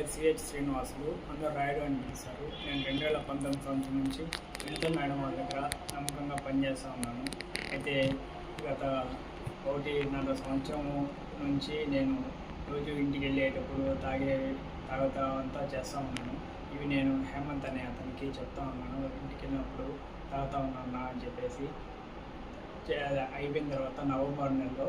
పేరు సిహెచ్ శ్రీనివాసులు అందరూ రాయడం అని పిలిచారు. నేను రెండు వేల పంతొమ్మిది సంవత్సరం నుంచి వినిత మేడం వాళ్ళ దగ్గర నమ్మకంగా పనిచేస్తూ ఉన్నాను. అయితే గత ఒకటిన్నర సంవత్సరం నుంచి నేను రోజు ఇంటికి వెళ్ళేటప్పుడు తాగే తాగుతా అంతా చేస్తూ ఉన్నాను. ఇవి నేను హేమంత్ అనే అతనికి చెప్తా ఉన్నాను. ఇంటికి వెళ్ళినప్పుడు తాగుతా ఉన్నాను అని చెప్పేసి. అయిపోయిన తర్వాత నవంబర్ నెలలో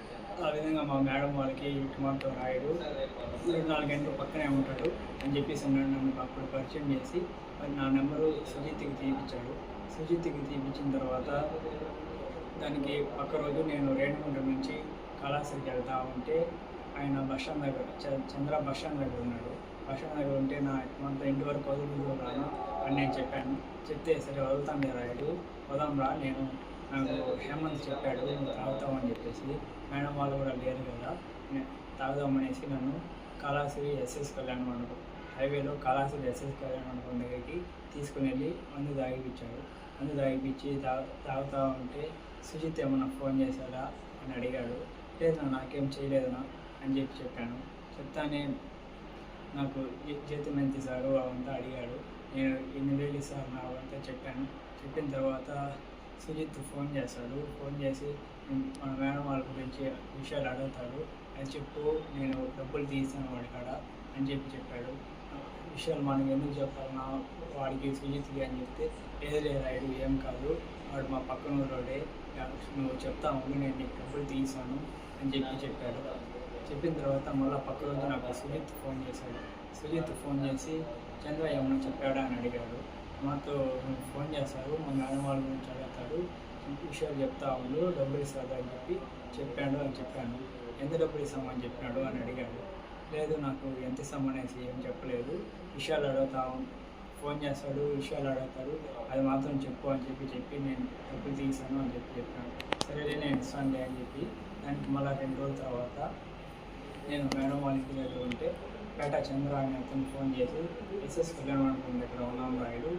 ఆ విధంగా మా మేడం వాళ్ళకి ఇటుమాతో రాయుడు. ఇరవై నాలుగు గంటలు పక్కనే ఉంటాడు అని చెప్పేసి నన్ను నన్ను అప్పుడు పరిచయం చేసి మరి నా నెంబరు సుజిత్కి తీయించాడు సుజిత్కి తీయించిన తర్వాత దానికి పక్క రోజు నేను రేణుగుంట నుంచి కళాశ్రీకి వెళ్తా ఉంటే ఆయన బస్ స్టాండ్ దగ్గర చంద్ర బస్ స్టాండ్ దగ్గర ఉన్నాడు. బస్ స్టాండ్ దగ్గర ఉంటే నా మనతో ఇంటి వరకు వదులు రాను అని నేను చెప్పాను. చెప్తే సరే వదులుతాను రాయుడు. వదాం రా నేను నాకు హేమంత్ చెప్పాడు? తాగుతామని చెప్పేసి. మేడం వాళ్ళు కూడా లేరు కదా. తాగుదామనేసి నన్ను కాళాశ్రీ ఎస్ఎస్ కళ్యాణ మండపం హైవేలో కాళాశ్రీ ఎస్ఎస్ కళ్యాణ మండపం దగ్గరికి తీసుకుని వెళ్ళి మందు తాగిపించాడు మందు తాగిపించి తా తాగుతా ఉంటే సుజిత్ ఏమన్నా ఫోన్ చేశాడా అని అడిగాడు. లేదు నాకేం చేయలేదనా అని చెప్పి చెప్పాను. చెప్తానే నాకు జీతం ఎంత ఇస్తారు అవంతా అడిగాడు. నేను ఎన్ని వేలు సార్ నా అవంతా చెప్పాను. చెప్పిన తర్వాత సుజిత్ ఫోన్ చేస్తాడు ఫోన్ చేసి మన మేడం వాళ్ళ గురించి విషయాలు అడుగుతాడు. అని చెప్పు నేను డబ్బులు తీసాను వాడి కాడ అని చెప్పి చెప్పాడు. విషయాలు మనకి ఎందుకు చెప్పాలన్నా వాడికి సుజిత్కి అని చెప్తే లేదు లేదు రాయుడు ఏం కాదు. వాడు మా పక్కన ఊరోడే నువ్వు చెప్తా ఉండు నేను నీకు డబ్బులు తీసాను అని చెప్పి చెప్పాడు. చెప్పిన తర్వాత మళ్ళీ పక్క రోజు నాకు సుజిత్ ఫోన్ చేశాడు. సుజిత్ ఫోన్ చేసి చంద్ర ఏమన్నా చెప్పాడా? అని అడిగాడు. మాతో ఫోన్ చేస్తారు మా మేడం వాళ్ళ గురించి అడుగుతాడు విషయాలు చెప్తా ఉండు డబ్బులు ఇస్తాడు అని చెప్పి చెప్పాడు అని చెప్పాను. ఎంత డబ్బులు ఇస్తామని చెప్పాడు అని అడిగాడు. లేదు నాకు ఎంత ఇస్తామనేసి ఏం చెప్పలేదు. విషయాలు అడుగుతా ఫోన్ చేస్తాడు విషయాలు అడుగుతాడు అది మాత్రం చెప్పు అని చెప్పి చెప్పి నేను డబ్బులు తీసాను అని చెప్పి చెప్పాను. సరేలే నేను ఇస్తానులే అని చెప్పి దానికి మళ్ళీ రెండు రోజుల తర్వాత నేను మేడం వాళ్ళ ఇంటి దగ్గర ఉంటే పేట చంద్ర అని అతను ఫోన్ చేసి ఎస్ఎస్ కళ్యాణ్ మండపం దగ్గర ఉన్నాం రాయుడు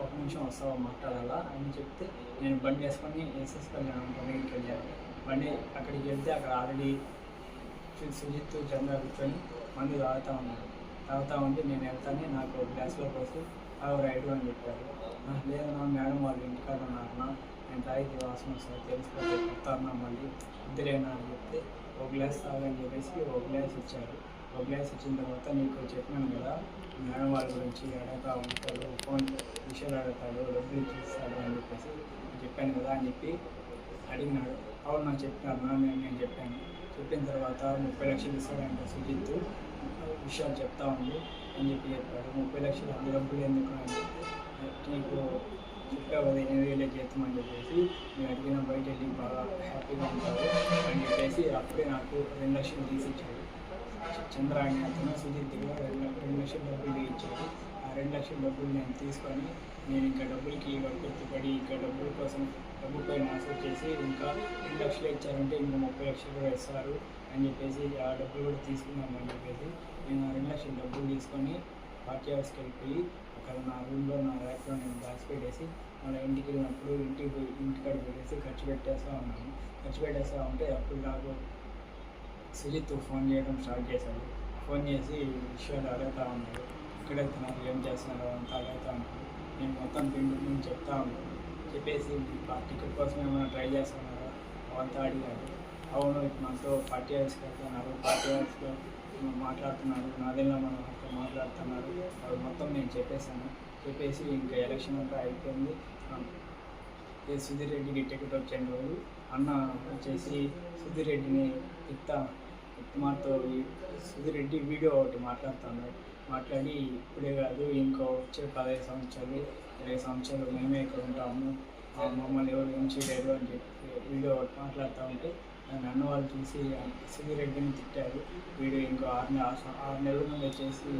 ఒక నిమిషం వస్తావా మాట్లాడాలా? అని చెప్తే నేను బండి వేసుకొని ఎస్ఎస్ కళ్యాణ్ మండపం దగ్గరికి వెళ్ళాను. బండి అక్కడికి వెళ్తే అక్కడ ఆల్రెడీ సుజిత్ చంద్ర కూర్చొని మందు తాగుతూ ఉన్నాడు తాగుతూ ఉంటే నేను వెళ్తాను నాకు ఒక గ్లాస్లో పోసి అవి రైడు అని చెప్పారు. లేదన్నా లేదు నా మేడం వాళ్ళు ఇంటికాడ ఉన్నారన్నా నేను తాగితే వాసన వస్తుంది తెలిసిపోతే చెప్తాను మళ్ళీ. ఇద్దరేనా? అని చెప్తే ఒక గ్లాస్ తాగని చెప్పేసి ఒక గ్లాస్ ఇచ్చారు. ఒక వచ్చిన ఇచ్చిన తర్వాత నీకు చెప్పినాను కదా. మేడం వాళ్ళ గురించి అడగతా ఉంటాడు ఫోన్ విషయాలు అడుగుతాడు డబ్బులు ఇచ్చిస్తాడు అని చెప్పేసి చెప్పాను కదా అని చెప్పి అడిగినాడు. అవును నాకు చెప్పాను నేను నేను చెప్పాను. చెప్పిన తర్వాత ముప్పై లక్షలు ఇస్తాడంట సుజిత్. విషయాలు చెప్తా ఉంది అని చెప్పి చెప్పాడు. ముప్పై లక్షలు అంత డబ్బులు ఎందుకు అని చెప్పి నీకు చెప్పావు కదా ఎనిమిది వేలే చేస్తామని చెప్పేసి. నేను అడిగిన బయట వెళ్ళి బాగా హ్యాపీగా ఉంటాడు అని చెప్పేసి అప్పుడే నాకు రెండు లక్షలు తీసి ఇచ్చాడు చంద్రాయణ అతను సుజిత్ దగ్గర రెండు రెండు లక్షల డబ్బులు ఇచ్చాడు ఆ రెండు లక్షల డబ్బులు నేను తీసుకొని నేను ఇంకా డబ్బులకి పడి ఇంకా డబ్బుల కోసం డబ్బు పైన ఆశ చేసి ఇంకా రెండు లక్షలు ఇచ్చారంటే ఇంకా ముప్పై లక్షలు కూడా ఇస్తారు అని చెప్పేసి ఆ డబ్బులు కూడా తీసుకుందామని చెప్పేసి నేను ఆ రెండు లక్షల డబ్బులు తీసుకొని పార్టీ హౌస్కి వెళ్ళిపోయి అక్కడ నా రూమ్లో నా ర్యాక్లో నేను దాచిపెట్టేసి మళ్ళీ ఇంటికి వెళ్ళినప్పుడు ఇంటికి పోయి ఇంటికాడ పెట్టేసి ఖర్చు పెట్టేస్తూ ఉన్నాను. ఖర్చు పెట్టేస్తూ ఉంటే అప్పుడు నాకు సుజిత్ ఫోన్ చేయడం స్టార్ట్ చేశాడు. ఫోన్ చేసి విషయాలు అడుగుతూ ఉన్నాడు. ఎక్కడ వెళ్తున్నారు ఏం చేస్తున్నారు అంతా అడుగుతా ఉన్నాడు. నేను మొత్తం పిండి నేను చెప్తా ఉన్నాను చెప్పేసి టికెట్ కోసం ఏమైనా ట్రై చేస్తున్నారా? అవంతా అడిగాడు. అవును మనతో పార్టీ హౌస్కి వెళ్తున్నారు పార్టీ హౌస్లో మాట్లాడుతున్నారు నాదెల్లా మనం అక్కడ మాట్లాడుతున్నారు. అది మొత్తం నేను చెప్పేశాను. చెప్పేసి ఇంకా ఎలక్షన్ అంతా అయిపోయింది. ఏ సుధీర్ రెడ్డికి టికెట్ వచ్చిన రోజు అన్న వచ్చేసి సుధీర్ రెడ్డిని తిత్తా మాతో సుధీర్ రెడ్డి వీడియో ఒకటి మాట్లాడుతాను మాట్లాడి ఇప్పుడే కాదు ఇంకో వచ్చే పదహైదు సంవత్సరాలు ఇరవై సంవత్సరాలు మేమే ఇక్కడ ఉంటాము. మమ్మల్ని ఎవరు ఏం చేయలేరు అని చెప్పి వీడియో ఒకటి మాట్లాడుతూ ఉంటే నన్ను అన్న వాళ్ళు చూసి సుధీర్ రెడ్డిని తిట్టారు. వీడు ఇంకో ఆరు నెల ఆరు నెలల ముందు వచ్చేసి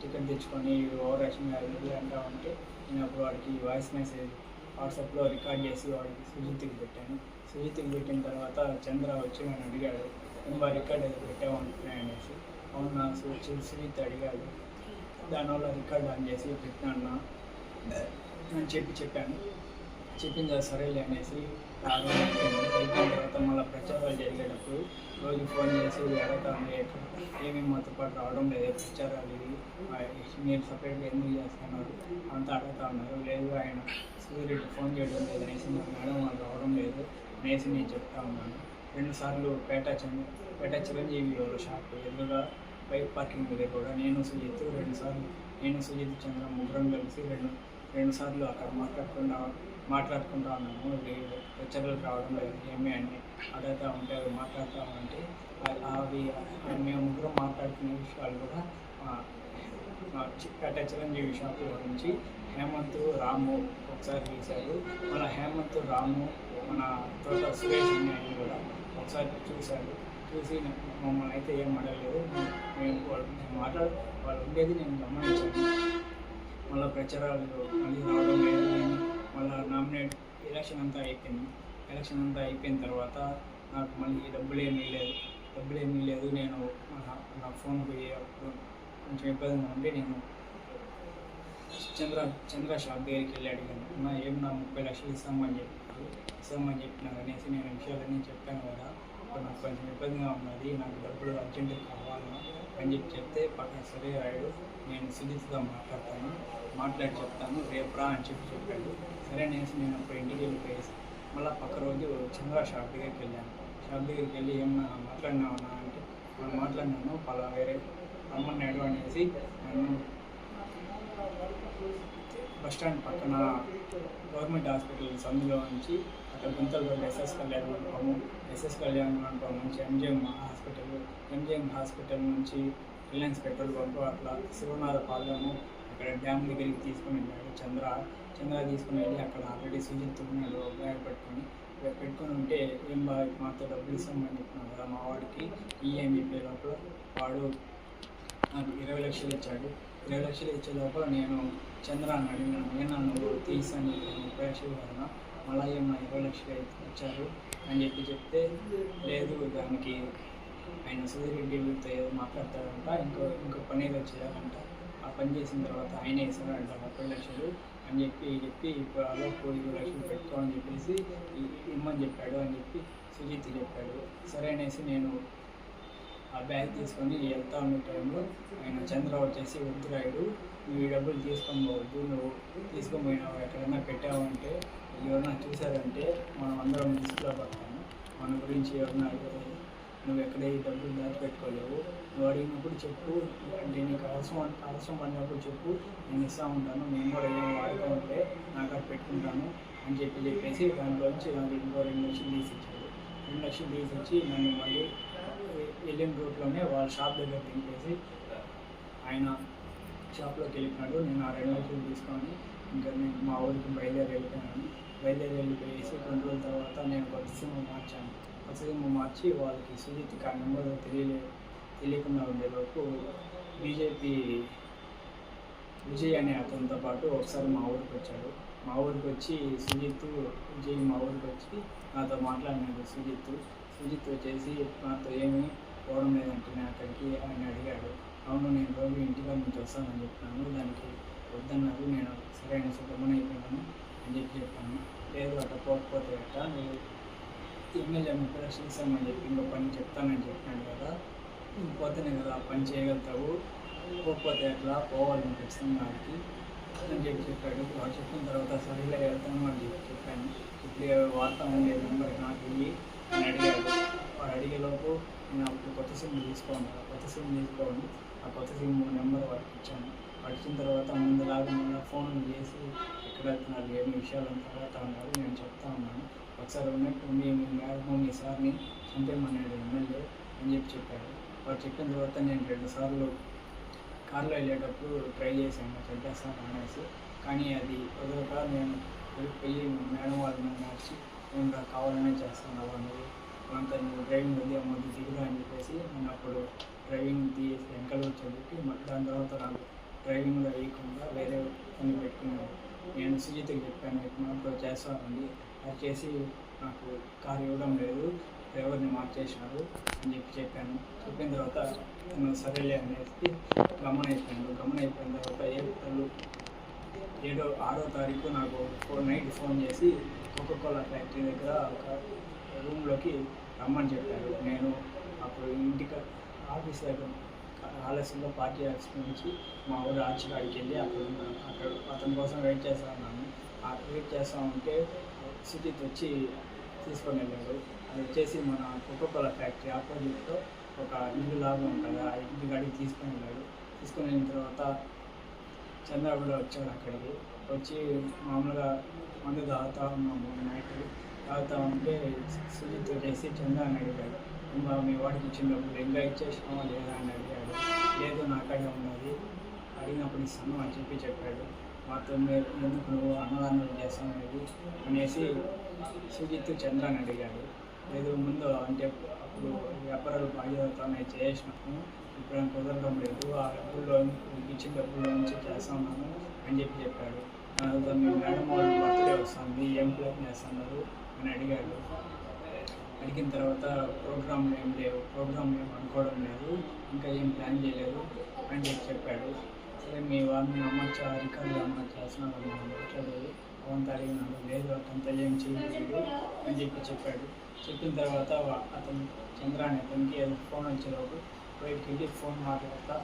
టికెట్ తెచ్చుకొని ఓవర్ యాక్షన్ అది అంటా ఉంటే నేను అప్పుడు వాడికి వాయిస్ మెసేజ్ వాట్సాప్లో రికార్డ్ చేసి వాడికి సుజిత్కి పెట్టాను. సుజిత్కి పెట్టిన తర్వాత చంద్ర వచ్చి నన్ను అడిగాడు ఇంకా రికార్డ్ అది పెట్టావు అనేసి అనేసి. అవునా సుజిత్ సుజిత్ అడిగాడు. దానివల్ల రికార్డ్ ఆన్ చేసి పెట్టినా అని చెప్పి చెప్పాను. చెప్పిన తర్వాత సరేలే అనేసి అయిపోయిన తర్వాత మళ్ళీ ప్రచారాలు జరిగేటప్పుడు రోజు ఫోన్ చేసి అడగటం ఎక్కడ ఏమేమి మాతో పాటు రావడం లేదు ప్రచారాలు ఇవి మీరు సపరేట్గా ఎందుకు చేస్తున్నారు అంతా అడుగుతా ఉన్నారు లేదు ఆయన సూర్యుడు ఫోన్ చేయడం లేదు అనేసి మా మేడం వాళ్ళు రావడం లేదు అనేసి నేను చెప్తా ఉన్నాను రెండుసార్లు పేట చంద్ర పేట చిరంజీవి వాళ్ళ షాప్ ఎదురుగా బైక్ పార్కింగ్ దగ్గర కూడా నేను సుజిత్ రెండుసార్లు నేను సుజిత్ చంద్ర ముగ్గురం కలిసి రెండు రెండు సార్లు అక్కడ మాట్లాడుకుంటా మాట్లాడుకుంటా ఉన్నాము వీ- రావడం లేదు ఏమి అని అడుగుతూ ఉంటే అవి మాట్లాడుతూ ఉంటే అవి మేము ముగ్గురు మాట్లాడుకునే విషయాలు కూడా మా- చిక్కట చిరంజీవి షాపుల గురించి హేమంత్ రాము ఒకసారి చూశారు. మన హేమంత్ రాము మన తోట సురేష్ అన్ని కూడా ఒకసారి చూశారు. చూసి మమ్మల్ని అయితే ఏం అడగలేదు. మేము వాళ్ళు మేము మాట్లాడు వాళ్ళు ఉండేది నేను గమనించాను. మళ్ళీ ప్రచారాలు మళ్ళీ రావడం లేదు. నేను మళ్ళీ నామినేట్ ఎలక్షన్ అంతా అయిపోయింది. ఎలక్షన్ అంతా అయిపోయిన తర్వాత నాకు మళ్ళీ డబ్బులు ఏమీ లేదు డబ్బులు ఏమీ లేదు నేను నా- నా ఫోన్ పోయి అప్పుడు కొంచెం ఇబ్బందిగా ఉండి నేను చంద్ర చంద్ర షాప్ దగ్గరికి వెళ్ళి అడిగాను. నా ఏం నా ముప్పై లక్షలు ఇస్తామని చెప్పారు. ఇస్తామని చెప్పిన అనేసి నేను విషయాలన్నీ చెప్పాను కదా. ఇప్పుడు నాకు కొంచెం ఇబ్బందిగా ఉన్నది. నాకు డబ్బులు అర్జెంటుగా కావాలా అని చెప్పి చెప్తే పక్కన సరే రాయుడు నేను సుజిత్తో మాట్లాడతాను మాట్లాడి చెప్తాను రేపు రా అని చెప్పి చెప్పాడు. సరే అనేసి నేను అప్పుడు ఇంటికి వెళ్ళిపోయేసి మళ్ళీ పక్క రోజు చంద్ర షాప్ దగ్గరికి వెళ్ళాను. షాప్ దగ్గరికి వెళ్ళి ఏమన్నా మాట్లాడినావన్నా అంటే మనం మాట్లాడినాను పలా వేరే రమ్మన్నాడు అనేసి నన్ను బస్ స్టాండ్ పక్కన గవర్నమెంట్ హాస్పిటల్ సందులో నుంచి అక్కడ గుంతలు ఎస్ఎస్ కళ్యాణ్ మండపము ఎస్ఎస్ కళ్యాణ్ మండపం నుంచి ఎంజిఎం హాస్పిటల్ ఎంజిఎం హాస్పిటల్ నుంచి రిలయన్స్ పెట్రోల్ బంక్ అట్లా శివనాథ పాలెము అక్కడ డ్యామ్ దగ్గరికి తీసుకుని వెళ్ళాడు. చంద్ర చంద్ర తీసుకుని వెళ్ళి అక్కడ ఆల్రెడీ సుజిత్ ఉన్నాడు బ్యాగ్ పెట్టుకొని. పెట్టుకొని ఉంటే ఏం బాగా మాతో డబ్బులు ఇస్తామని చెప్పినాను కదా మా వాడికి ఈఎంఈ పే లోపల వాడు నాకు ఇరవై లక్షలు ఇచ్చాడు. ఇరవై లక్షలు ఇచ్చే లోపల నేను చంద్ర అని అడిగినాను. నేను నువ్వు తీసాను ముప్పై లక్షలు కదా మళ్ళీ ఏమన్నా ఇరవై లక్షలు అయితే ఇచ్చారు అని చెప్పి చెప్తే లేదు దానికి ఆయన సూర్యరెడ్డితో ఏదో మాట్లాడతాడంట ఇంకో ఇంకో పని ఏదో చేయాలంట. ఆ పని చేసిన తర్వాత ఆయన ఇస్తాడంట ముప్పై లక్షలు అని చెప్పి చెప్పి ఇప్పుడు అలా ఇరవై లక్షలు పెట్టుకోమని చెప్పేసి ఇమ్మని చెప్పాడు అని చెప్పి సుజిత్ చెప్పాడు. సరే అనేసి నేను ఆ బ్యాగ్ తీసుకొని వెళ్తా ఉన్న టైంలో ఆయన చంద్ర వచ్చేసి వద్దు రాయుడు నువ్వు ఈ డబ్బులు తీసుకొని పోవద్దు నువ్వు తీసుకొని పోయినావు? ఎక్కడైనా పెట్టావంటే ఎవరైనా చూసారంటే మనం అందరం రిస్క్లో పడతాము. మన గురించి ఎవరైనా నువ్వు ఎక్కడ ఈ డబ్బులు దాచిపెట్టుకోలేవు నువ్వు అడిగినప్పుడు చెప్పు అంటే నీకు అవసరం అవసరం పడినప్పుడు చెప్పు నేను ఇస్తా ఉంటాను నేను కూడా ఏమైనా వాడుతూ ఉంటే నాకు అది పెట్టుకుంటాను అని చెప్పి చెప్పేసి దాంట్లోంచి నాకు ఇంకో రెండు లక్షలు తీసిచ్చాడు రెండు లక్షలు తీసిచ్చి నన్ను మళ్ళీ వెళ్ళిన రూట్లోనే వాళ్ళ షాప్ దగ్గర దింపేసి ఆయన షాప్లోకి వెళ్ళిపోయాడు నేను ఆ రెండు లక్షలు తీసుకొని ఇంకా నేను మా ఊరికి బయలుదేరి వెళ్ళిపోయాను బయలుదేరి వెళ్ళిపోయేసి కొన్ని రోజుల తర్వాత నేను ఒక సిమ్ మార్చాను కొత్త మార్చి వాళ్ళకి సుజిత్కి ఆ నెంబర్ తెలియలే తెలియకుండా ఉండేలోపు బీజేపీ విజయ్ అనే అతనితో పాటు ఒకసారి మా ఊరికి వచ్చాడు. మా ఊరికి వచ్చి సుజిత్ విజయ్ మా ఊరికి వచ్చి నాతో మాట్లాడినాడు సుజిత్. సుజిత్ వచ్చేసి నాతో ఏమీ పోవడం లేదంటే నేను అక్కడికి ఆయన అడిగాడు. అవును నేను రోజు ఇంటిలో నుంచి వస్తానని చెప్పాను దానికి వద్దన్నారు. నేను సరైన శుభ్రమని అయిపోయాను అని చెప్పి చెప్పాను. లేదు అట్లా పోకపోతే అట్ట నేను ఎమ్మెల్యే ముప్పై లక్షలు చెప్పి ఇంకో పని చెప్తానని చెప్పాను కదా. పోతేనే కదా ఆ పని చేయగలుగుతావు. పోకపోతే ఎట్లా? పోవాలి నువ్వు ఖచ్చితంగా అని చెప్పి చెప్పాడు. వాడు చెప్పిన తర్వాత సరేలే వెళ్తాను అని చెప్పి చెప్పాను. ఇప్పుడు వార్త ఉండే నెంబర్ నాకు వెళ్ళి అని అడిగాడు వాడు అడిగేలోపు నేను అప్పుడు కొత్త సిమ్ తీసుకోండి కొత్త సిమ్ తీసుకోండి ఆ కొత్త సిమ్ నెంబర్ వాడికి ఇచ్చాను. పడిచిన తర్వాత ముందులాగా మళ్ళీ ఫోన్ చేసి ఎక్కడ వెళ్తున్నారు? ఏమి విషయాలు? అంతా అన్నారు. నేను చెప్తా ఉన్నాను. ఒకసారి ఉన్నట్టు మీ మీ మీ సార్ని చంపేమన్నాడు ఎమ్మెల్యే అని చెప్పి చెప్పాడు వాడు చెప్పిన తర్వాత నేను రెండు సార్లు కార్లో వెళ్ళేటప్పుడు ట్రై చేశాను చంపేస్తాను అనేసి. కానీ అది వదలక నేను వెళ్ళిపోయి మేడం వాళ్ళని మార్చి నేను కావాలనే చేస్తున్నావు అవన్నీ అంత నువ్వు డ్రైవింగ్ ఉంది అమ్మద్దు దిగుదా అని చెప్పేసి నేను అప్పుడు డ్రైవింగ్ తీసి వెనకాల చదివి దాని తర్వాత నాకు డ్రైవింగ్లో వేయకుండా వేరే పని పెట్టుకున్నాను. నేను సుజిత్కి చెప్పాను మాకు చేస్తానండి దయచేసి నాకు కారు ఇవ్వడం లేదు. డ్రైవర్ని మార్చేసినారు అని చెప్పి చెప్పాను. చెప్పిన తర్వాత తను సరేలే అనేసి గమన అయిపోయాను గమన అయిపోయిన తర్వాత ఏప్రిల్ ఏడో ఆరో తారీఖు నాకు ఫోర్ నైట్ ఫోన్ చేసి కోకోకోలా ఫ్యాక్టరీ దగ్గర ఒక రూమ్లోకి రమ్మని చెప్పారు. నేను అప్పుడు ఇంటికి ఆఫీస్ దగ్గర ఆలస్యంలో పార్టీ ఆఫీస్ నుంచి మా ఊరు ఆర్చికాడికి వెళ్ళి అక్కడ ఉన్నాను అక్కడ అతని కోసం వెయిట్ చేస్తా ఉన్నాను. వెయిట్ చేస్తా ఉంటే సుజిత్ వచ్చి తీసుకొని వెళ్ళాడు. అది వచ్చేసి మన కోకోకోలా ఫ్యాక్టరీ ఆపోజిట్లో ఒక ఇల్లు లాగా ఉంటుంది. ఆ ఇంటి గాడికి తీసుకొని వెళ్ళాడు. తీసుకొని వెళ్ళిన తర్వాత చంద్ర కూడా వచ్చాడు అక్కడికి. వచ్చి మామూలుగా మందు తాగుతా ఉన్నాము నైట్. తాగుతా ఉంటే సుజిత్ చేసి చంద్ర అని అడిగాడు. ఇంకా మీ వాడికి ఇచ్చినప్పుడు ఎంగా ఇంకా ఇచ్చేసినావా లేదా? అని అడిగాడు. లేదు నాకాడే ఉన్నది. అడిగినప్పుడు ఇస్తాను అని చెప్పి చెప్పాడు. మాతో మీరు ఎందుకు నువ్వు అన్నదానం చేస్తావు అనేది అనేసి సుజిత్ చంద్ర అని అడిగాడు. లేదు ముందు అంటే అప్పుడు వ్యాపారాలు బాగా చేసినప్పుడు ఇప్పుడు కుదరడం లేదు. ఆ డబ్బుల్లో మీకు ఇచ్చిన డబ్బుల్లో నుంచి చేస్తున్నాను అని చెప్పి చెప్పాడు. తర్వాత మీ మేడం వాళ్ళు బర్త్డే వస్తుంది ఏం ప్లాన్ చేస్తున్నారు అని అడిగాడు. అడిగిన తర్వాత ప్రోగ్రామ్ ఏం లేవు ప్రోగ్రామ్ ఏం అనుకోవడం లేదు ఇంకా ఏం ప్లాన్ చేయలేదు అని చెప్పి చెప్పాడు. సరే మీ వాళ్ళని అమ్మచ్చా రికార్డు అమ్మచ్చా చేస్తున్నాను మాట్లాడలేదు అవంతా అడిగినాడు లేదు అతంతా ఏం చేయలేదు అని చెప్పి చెప్పాడు. చెప్పిన తర్వాత అతను చంద్ర అనే అతనికి ఫోన్ వచ్చేలోపు బయటికి వెళ్ళి ఫోన్ మాట్లాడతా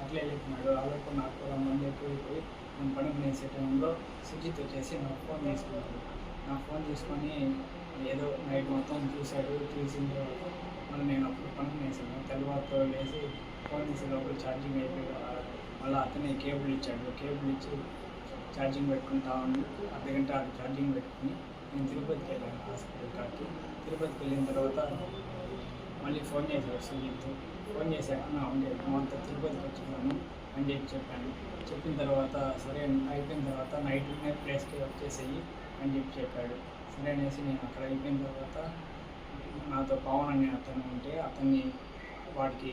అట్లే చెప్పినాడు అలాగే నాకు కూడా మంది పోయి నేను పడుకునేసే టైంలో సుజిత్ వచ్చేసి నా ఫోన్ తీసుకున్నాడు. నా ఫోన్ తీసుకొని ఏదో నైట్ మొత్తం చూశాడు చూసిన తర్వాత మళ్ళీ నేను అప్పుడు పనుకునేసాను తెల్లవారుతో లేచి ఫోన్ తీసే లోపల ఛార్జింగ్ అయిపోయి మళ్ళీ అతనే కేబుల్ ఇచ్చాడు. కేబుల్ ఇచ్చి ఛార్జింగ్ పెట్టుకుంటా ఉండి అర్ధగంట ఆడ ఛార్జింగ్ పెట్టుకుని నేను తిరుపతికి వెళ్ళాను హాస్పిటల్ కాడికి. తిరుపతికి వెళ్ళిన తర్వాత మళ్ళీ ఫోన్ చేశాడు సుజిత్ ఫోన్ చేశాక నా ఉండే అంతా తిరుపతికి వచ్చినాను అని చెప్పి చెప్పాను చెప్పిన తర్వాత సరే అయిపోయిన తర్వాత నైట్ ఉన్న ప్లేస్కి వచ్చేసేయి అని చెప్పి చెప్పాడు. సరే అనేసి నేను అక్కడ అయిపోయిన తర్వాత నాతో పవన్ అనే అతను ఉంటే అతన్ని వాడికి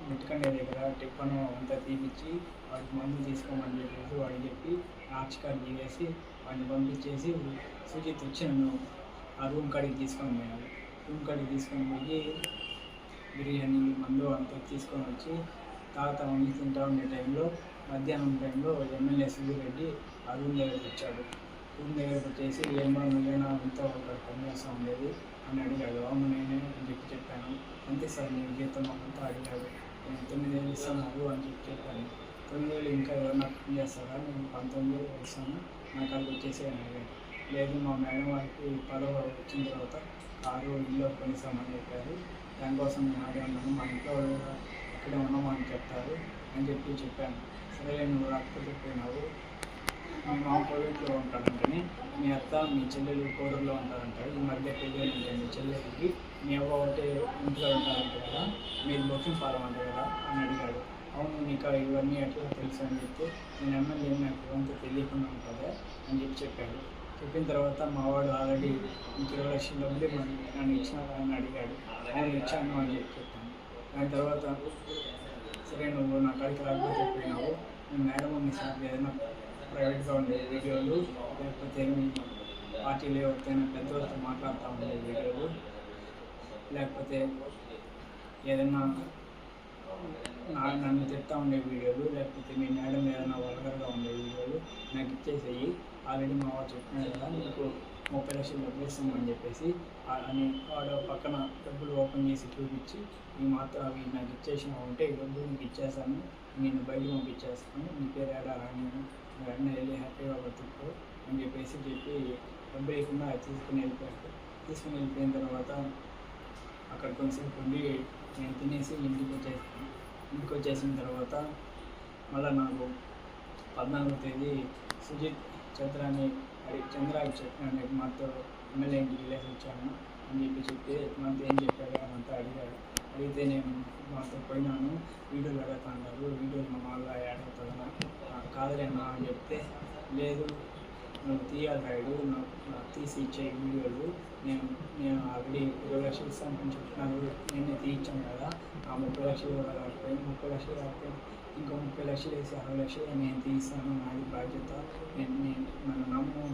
మిట్టుకండే దగ్గర టిప్పను అంతా తీపిచ్చి వాడికి మందు తీసుకోమని చెప్పేసి వాడికి చెప్పి ఆర్చికార్ దిగేసి వాడిని పంపించేసి సుజిత్ వచ్చి నన్ను ఆ రూమ్ కాడికి తీసుకొని పోయాను రూమ్ కాడికి తీసుకొని పోయి బిర్యానీ మందు అంతా తీసుకొని వచ్చి తాత వండి తింటా ఉండే టైంలో మధ్యాహ్నం టైంలో ఎమ్మెల్యే సుబ్బిరెడ్డి ఆ రూమ్ దగ్గరికి వచ్చాడు. రూమ్ దగ్గరికి వచ్చేసి ఏమో నువ్వేనా అంతా ఒక పనిచేస్తూ ఉండేది అని అడిగాడు. అవును నేనే అని చెప్పి చెప్పాను. అంతే సార్ నేను జీతం అంతా అడిగాడు. తొమ్మిది వేలు ఇస్తున్నారు అని చెప్పి చెప్పాను తొమ్మిది వేలు ఇంకా ఎవరు నాకు చేస్తారా? నేను పంతొమ్మిది వేలు ఇస్తాను నాకు అది వచ్చేసి అడిగాను లేదు మా మేడం వారికి పదవ వచ్చిన తర్వాత కారు ఇల్లు కొనిస్తామని చెప్పారు. దానికోసం నేను ఆడే ఉన్నాను. మా ఇంట్లో వాళ్ళు ఉన్నామని చెప్తారు అని చెప్పి చెప్పాను. సరే నువ్వు రాకపోతే పోయినావు మా మామ కోవిడ్లో ఉంటాడంటని మీ అత్త మీ చెల్లెలు కోడూరులో ఉంటారంట ఈ మధ్య పెళ్ళి మీ చెల్లెలకి. మీ అవ్వ ఒకటే ఇంట్లో ఉంటారంట కదా మీరు బుకింగ్ పాలం అంట కదా అని అడిగాడు. అవును నీకు ఇవన్నీ ఎట్లా తెలుసు అని చెప్తే నేను ఎమ్మెల్యే నాకు ఇవంతా తెలియకుండా ఉంటుంది అని చెప్పి చెప్పాడు. చెప్పిన తర్వాత మా వాడు ఆల్రెడీ ఇరవై లక్షల డబ్బులు నన్ను ఇచ్చిన అని అడిగాడు. నేను ఇచ్చాను అని చెప్పి చెప్పాను. దాని తర్వాత సరే నువ్వు నా కాడికి రాకపోతే పోయినావు నేను మేడం మీ సార్ ఏదైనా ప్రైవేట్గా ఉండే వీడియోలు లేకపోతే మీ పార్టీలో పెద్ద పెద్దవాళ్ళతో మాట్లాడుతూ ఉండే వీడియోలు లేకపోతే ఏదైనా నా నన్ను చెప్తా ఉండే వీడియోలు లేకపోతే మీ మేడం ఏదైనా వల్గర్గా ఉండే వీడియోలు నాకు ఇచ్చేసేయి. ఆల్రెడీ మా వాడు చెప్పినాడు కదా నీకు ముప్పై లక్షలు డబ్బులు ఇస్తామని చెప్పేసి అని వాడు పక్కన డబ్బులు ఓపెన్ చేసి చూపించి ఈ మాత్రం అవి నాకు ఇచ్చేసినా ఉంటే ఈ డబ్బులు నీకు ఇచ్చేస్తాను నేను బయటకు పంపించేస్తాను నీ పేరు ఏడా రాని వెంటనే వెళ్ళి హ్యాపీగా బతుకు అని చెప్పేసి చెప్పి డబ్బు లేకుండా తీసుకుని వెళ్ళిపోయాడు. తీసుకుని వెళ్ళిపోయిన తర్వాత అక్కడ కొంచెంసేపు ఉండి నేను తినేసి ఇంటికి వచ్చేసాను ఇంటికి వచ్చేసిన తర్వాత మళ్ళీ నాకు పద్నాలుగో తేదీ సుజిత్ చంద్రాని అడిగి చంద్ర చెప్పినాను మాతో ఎమ్మెల్యే ఇంటికి వెళ్ళేసి వచ్చాను అని చెప్పి చెప్తే మనతో ఏం చెప్పాడు అని అంతా అడిగాడు. అడిగితే నేను మాతో పోయినాను వీడియోలు అడుగుతున్నారు వీడియోలు మా మళ్ళీ యాడ్ అవుతుందా నాకు కాదులేనా అని చెప్తే లేదు నువ్వు తీయాలి రాయుడు నాకు తీసి ఇచ్చే వీడియోలు. నేను నేను ఆల్రెడీ ఇరవై లక్షలు ఇస్తాను అని చెప్తున్నాను. నేనే తీయించాను కదా. ఆ ముప్పై లక్షలు కూడా కాకపోయింది ముప్పై లక్షలు రాకపోయింది ఇంకో ముప్పై లక్షలు వేసి అరవై లక్షలు నేను తీస్తాను. నాది బాధ్యత. నేను నేను నన్ను నమ్ము.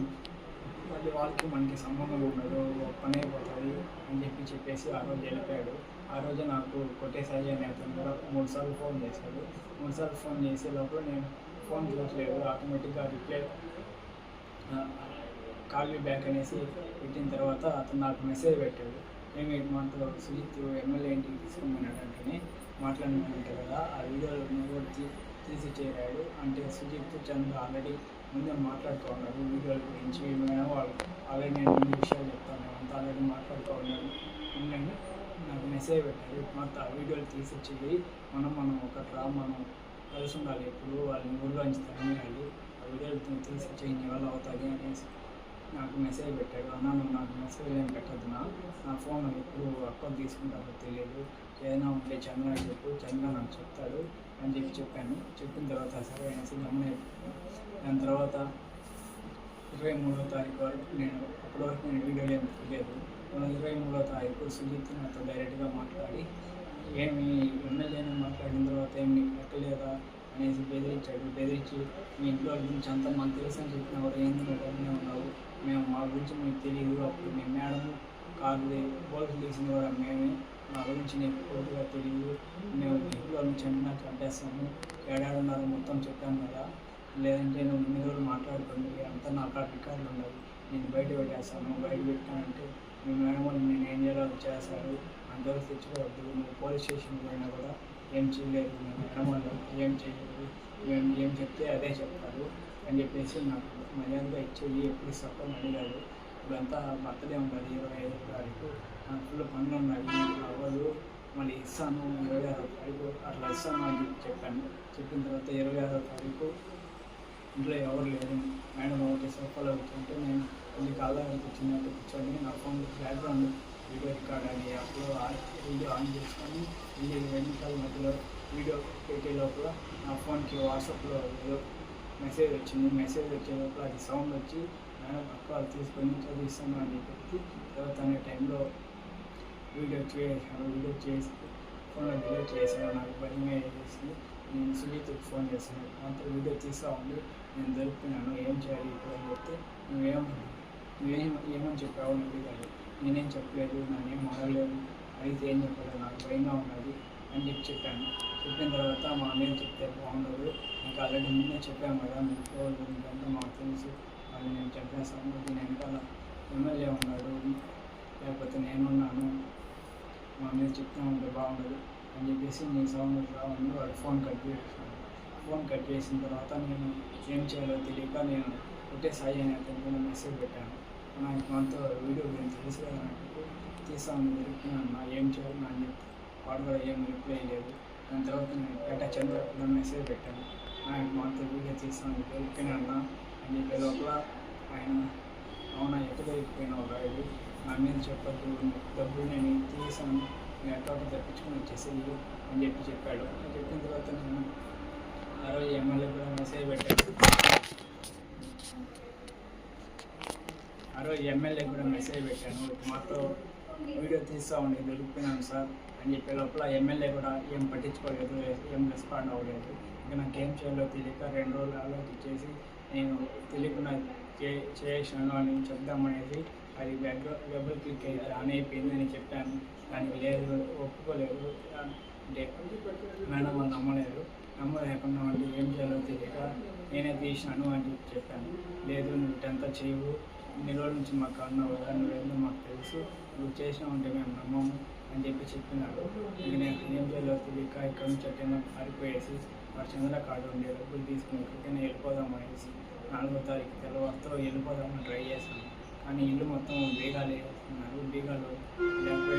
మళ్ళీ వాళ్ళకి మనకి సంబంధం ఉండదు. పని అయిపోతుంది అని చెప్పి చెప్పేసి ఆ రోజు వెళ్ళిపోయాడు. ఆ రోజు నాకు కొట్టేసారి అనే అతను కూడా మూడు సార్లు ఫోన్ చేశాడు. మూడు సార్లు ఫోన్ చేసే లోపల నేను ఫోన్ చూడట్లేదు ఆటోమేటిక్గా రిప్లై కాల్ మీ బ్యాక్ అనేసి పెట్టిన తర్వాత అతను నాకు మెసేజ్ పెట్టాడు. ఏమి మాటలో సుజిత్ ఎమ్మెల్యే ఇంటికి తీసుకోమన్నాడు అంటే మాట్లాడినంటే కదా ఆ వీడియోలో నువ్వు తీ తీసి చేరాడు అంటే సుజిత్ చంద్ర ఆల్రెడీ ముందే మాట్లాడుకోన్నారు వీడియోల గురించి ఏమైనా వాళ్ళు ఆల్రెడీ నేను ఇన్ని విషయాలు చెప్తాను. అంతా ఆల్రెడీ మాట్లాడుకోన్నాను ఎందుకంటే నాకు మెసేజ్ పెట్టాడు. మొత్తం ఆ వీడియోలు తీసి చెయ్యి మనం మనం ఒక డ్రా మనం కలిసి ఉండాలి. ఎప్పుడు వాళ్ళని ఊళ్ళో నుంచి ఆ వీడియోలు తీసి ఇన్ని వల్ల అవుతుంది అనేసి నాకు మెసేజ్ పెట్టాడు. అన్న నువ్వు నాకు మెసేజ్ ఏం పెట్టద్దు నా ఫోన్ ఎప్పుడు అకౌంట్ తీసుకుంటానో తెలియదు ఏదైనా ఉంటే చంద్ర చెప్పు. చంద్ర నాకు చెప్తాడు అని చెప్పి చెప్పాను. చెప్పిన తర్వాత సరే అనేసి గమనే దాని తర్వాత ఇరవై మూడో తారీఖు వరకు నేను అప్పటి వరకు నేను వీడియోలు ఏం తెలియదు ఇరవై మూడో తారీఖు సుజిత్ నాతో డైరెక్ట్గా మాట్లాడి ఏమి ఉన్నదేనా మాట్లాడిన తర్వాత ఏమి ఎక్కలేదా అనేసి బెదిరించాడు. బెదిరించి మీ ఇంట్లో గురించి అంతా మాకు తెలుసు అని చెప్పిన వారు ఏంది ఉన్నావు మేము మా గురించి మీకు తెలియదు. అప్పుడు మీ మేడం కారు బోల్ట్ తీసింది కూడా మేమే. మా గురించి నీకు పూర్తిగా తెలియదు. మేము ఇంట్లో నుంచి అంటున్నా కట్టేస్తాము ఏడాడున్నారు మొత్తం చెప్పాను కదా. లేదంటే నువ్వు ఇన్ని రోజులు మాట్లాడుకోండి అంతా నా కాడ రికార్డులు ఉండవు. నేను బయట పెట్టేస్తాను. బయట పెట్టానంటే మీ మేడం వాళ్ళు నేను ఏం చేయాలో చేస్తారు అంతవరకు తెచ్చుకోవద్దు. నువ్వు పోలీస్ స్టేషన్ పోయినా కూడా ఏం చేయలేదు మీ ఏం చేయలేదు మేము ఏం చెప్తే అదే చెప్తారు అని చెప్పేసి నాకు మర్యాదగా ఇచ్చేది ఎప్పుడు ఇస్తాను అడిగాడు ఇదంతా బర్త్డే ఉన్నది ఇరవై ఐదో తారీఖు. నాకు ఫుల్ పనులు ఉన్నాయి అవ్వదు మళ్ళీ ఇస్తాను ఇరవై ఆరో తారీఖు అట్లా ఇస్తాను అని చెప్పి చెప్పాను. చెప్పిన తర్వాత ఇరవై ఆరో తారీఖు ఇంట్లో ఎవరు లేరు. మేడం ఒకటి సోఫాలో కూర్చుంటే నేను కొన్ని కాళ్ళ కూర్చున్నట్టు కూర్చొని నా ఫోన్ బ్యాక్గ్రౌండ్ వీడియో రికార్డ్ అని అప్పుడు వీడియో ఆన్ చేసుకొని వీడియో రెండు మధ్యలో వీడియో పెట్టే లోపల నా ఫోన్కి వాట్సాప్లో ఏదో మెసేజ్ వచ్చింది. మెసేజ్ వచ్చే లోపల అది సౌండ్ వచ్చి మేడం అక్క వాళ్ళు తీసుకొని చదివిస్తాను అని చెప్పి తర్వాత అనే టైంలో వీడియో చేశాను వీడియో చేసి ఫోన్లో డిలీట్ చేశాను. నాకు భయంగా చేసింది నేను సునీత్కి ఫోన్ చేశాను. అంత వీడియో తీసా ఉండి నేను జరుపుకున్నాను ఏం చేయాలి ఇప్పుడు? అని చెప్తే నువ్వేం నువ్వేం ఏమని చెప్పావు? నువ్వు నేనేం చెప్పలేదు నానేం మారలేదు అయితే ఏం చెప్పలేదు నాకు భయంగా ఉన్నది అని చెప్పి చెప్పాను. చెప్పిన తర్వాత మా అన్నయ్య చెప్తే బాగుండదు. నాకు ఆల్రెడీ ముందే చెప్పాము కదా మీకు మీకంతా మాకు తెలుసు వాళ్ళు నేను చెప్పేస్తాను దీని వెనకాల ఎమ్మెల్యే ఉన్నాడు లేకపోతే నేనున్నాను మా మీద చెప్తా ఉంటే బాగుండదు అని చెప్పేసి నీ సౌండ్ రావని వాడు ఫోన్ కట్ చేసాను ఫోన్ కట్ చేసిన తర్వాత నేను ఏం చేయాలో తెలియక నేను ఒకటే సాయి అనే అతనికి మెసేజ్ పెట్టాను. నాకు మనతో వీడియో గురించి తెలుసు నాకు తీస్తామని నా ఏం చేయాలి నా అని చెప్పి. వాడు కూడా ఏం రిప్లై లేదు. దాని తర్వాత నేను పేట చంద్ర మెసేజ్ పెట్టాను. ఆయన మనతో వీడియో తీస్తాను దొరికినాను అని చెప్పే లోపల ఆయన అవునా ఎక్కడ వెళ్ళిపోయినావు రాయుడు నా మీద చెప్పద్దు. డబ్బులు నేను తీసాను నేను అకౌంట్ తెప్పించుకొని వచ్చేసేయి అని చెప్పి చెప్పాడు. చెప్పిన తర్వాత నేను ఆ రోజు ఎమ్మెల్యే కూడా మెసేజ్ పెట్టాడు ఆ రోజు ఎమ్మెల్యే కూడా మెసేజ్ పెట్టాను. మాతో వీడియో తీస్తూ ఉండి దొరుకుతున్నాను సార్ అని చెప్పే లోపల ఎమ్మెల్యే కూడా ఏం పట్టించుకోలేదు ఏం రెస్పాండ్ అవ్వలేదు. ఇంకా నాకు ఏం చేయాలో తెలియక రెండు రోజులు ఆలోచించేసి నేను తెలియకుండా చే చేసాను అని చెప్దామనేది అది వెబ్ వెబ్ క్లిక్ అయితే ఆన్ అని చెప్పాను. దానికి లేదు ఒప్పుకోలేదు. అంటే మేడం వాళ్ళు నమ్మలేదు. నమ్మలేకుండా అంటే ఏం చేయాలో తెలియక నేనే తీసినాను అని చెప్పాను. లేదు నువ్వు టెన్త్ చేయవు. ఇన్ని రోజుల నుంచి మాకు అన్న ఉదాహరణ నువ్వేందో మాకు తెలుసు. నువ్వు చేసినావు మేము నమ్మము అని చెప్పి చెప్పినాడు. ఇక నేను ఏం చేయాలో తెలియక ఇక్కడ నుంచి అట్టైనా పారిపోయేసి వాడు చంద్ర కార్డు ఉండే డబ్బులు తీసుకుని ఎక్కడికైనా వెళ్ళిపోదాం అనేసి నాలుగో తారీఖు తెల్లవారితో వెళ్ళిపోదామని ట్రై చేశాను. కానీ ఇల్లు మొత్తం బీగాలు వేస్తున్నారు. బీగాలు డెబ్బై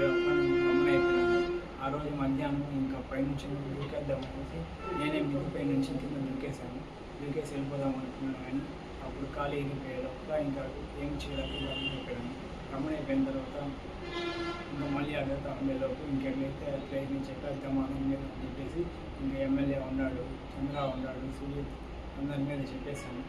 నేను ఆ రోజు మధ్యాహ్నం ఇంకా పైనుంచి దూకేద్దాం అనేసి నేనే మిగిలిపోయి నుంచి కింద దూకేశాను. దూకేసి వెళ్ళిపోదాం అనుకున్నాను కానీ అప్పుడు ఖాళీ అయిపోయేటప్పుడు ఇంకా ఏం చేయలేక రమణ అయిపోయిన తర్వాత ఇంకా మళ్ళీ అడుగుతా ఉండేలోపు ఇంకెట్లయితే ప్రయత్నించి చెప్పేద్దాం అని చెప్పేసి ఇంకా ఎమ్మెల్యే ఉన్నాడు చంద్ర ఉన్నాడు సూర్య అందరి మీద చెప్పేశాను.